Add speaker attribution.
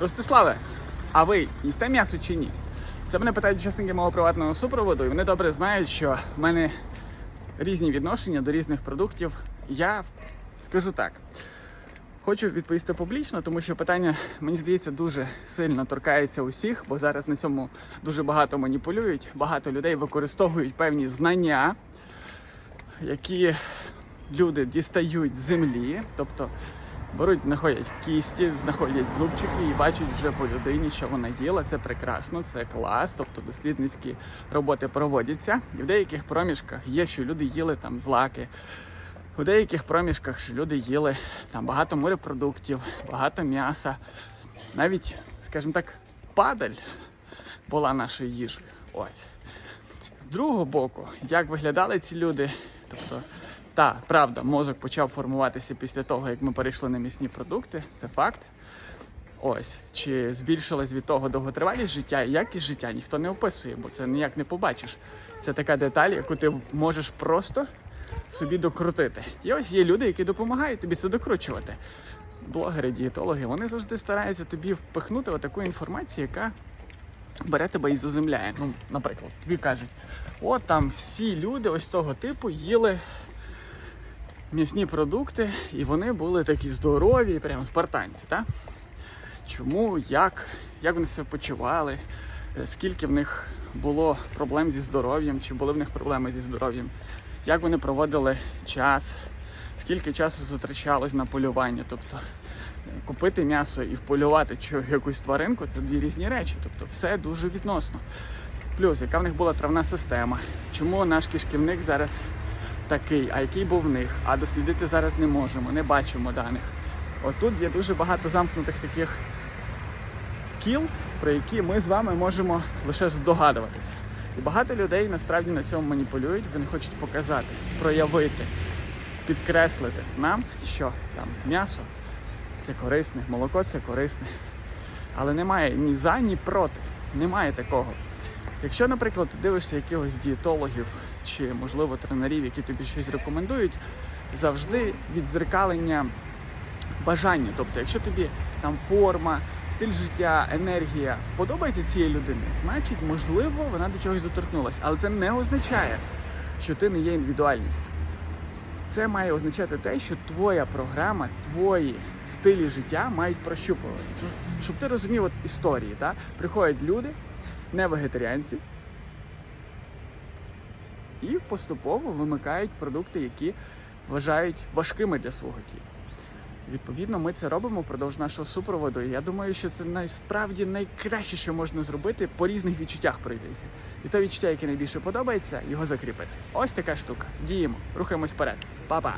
Speaker 1: Ростиславе, а ви їсте м'ясо чи ні? Це мене питають учасники мого приватного супроводу, і вони добре знають, що в мене різні відношення до різних продуктів. Я скажу так. Хочу відповісти публічно, тому що питання, мені здається, дуже сильно торкається усіх, бо зараз на цьому дуже багато маніпулюють. Багато людей використовують певні знання, які люди дістають з землі, тобто беруть, знаходять кісті, знаходять зубчики і бачать вже по людині, що вона їла. Це прекрасно, це клас. Тобто дослідницькі роботи проводяться. І в деяких проміжках є, що люди їли там злаки. У деяких проміжках що люди їли там багато морепродуктів, багато м'яса. Навіть, скажімо так, падаль була нашою їжею. Ось. З другого боку, як виглядали ці люди, тобто, та правда, мозок почав формуватися після того, як ми перейшли на м'ясні продукти, це факт. Ось, чи збільшилась від того довготривалість життя і якість життя, ніхто не описує, бо це ніяк не побачиш. Це така деталь, яку ти можеш просто собі докрутити. І ось є люди, які допомагають тобі це докручувати. Блогери, дієтологи, вони завжди стараються тобі впихнути отаку інформацію, яка бере тебе і заземляє. Ну, наприклад, тобі кажуть, от там всі люди ось того типу їли м'ясні продукти, і вони були такі здорові, прям спартанці, так? Чому, як, як вони себе почували, е, скільки в них було проблем зі здоров'ям, чи були в них проблеми зі здоров'ям, як вони проводили час, скільки часу затрачалось на полювання. Тобто купити м'ясо і вполювати якусь тваринку це дві різні речі. Тобто все дуже відносно. Плюс, яка в них була травна система, чому наш кишківник зараз такий, а який був в них, а дослідити зараз не можемо, не бачимо даних. Отут є дуже багато замкнутих таких кіл, про які ми з вами можемо лише здогадуватися. І багато людей насправді на цьому маніпулюють, вони хочуть показати, проявити, підкреслити нам, що там м'ясо це корисне, молоко це корисне. Але немає ні за, ні проти. Немає такого. Якщо, наприклад, ти дивишся якихось дієтологів чи, можливо, тренерів, які тобі щось рекомендують, завжди відзеркалення бажання. Тобто, якщо тобі там форма, стиль життя, енергія подобається цієї людини, значить, можливо, вона до чогось доторкнулася. Але це не означає, що ти не є індивідуальністю. Це має означати те, що твоя програма, твої стилі життя мають прощупувати. Щоб- ти розумів от історії, та? приходять люди, не вегетаріанці, і поступово вимикають продукти, які вважають важкими для свого тіла. Відповідно, ми це робимо впродовж нашого супроводу. І я думаю, що це насправді найкраще, що можна зробити по різних відчуттях пройтися. І то відчуття, яке найбільше подобається, його закріпити. Ось така штука. Діємо, рухаємось вперед. Па-па!